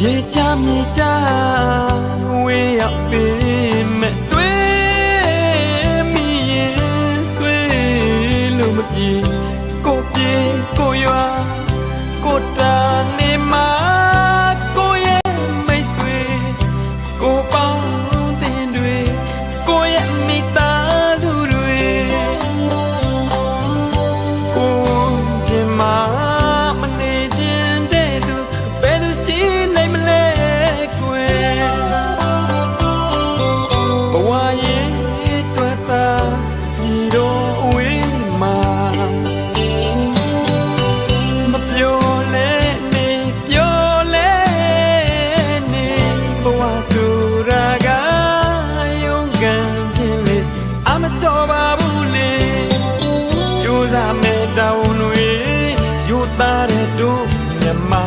ရေချမြေချဝေးရောက်ပေမဲ့တွေ့မိရင်ဆွေးလို့မပြေ သေးနိုင်မလဲကွယ်ဘဝရဲ့တွေ့တာဒီတော့အဝေးမှာမပြောလဲနေပြောလဲနေဘဝဆိုတာကယုံကံခြင်းလေအမစောပါဘူးလေကြိုးစားမဲ့တောင်းတွေယူသားတဲ့တို့မြတ်မာ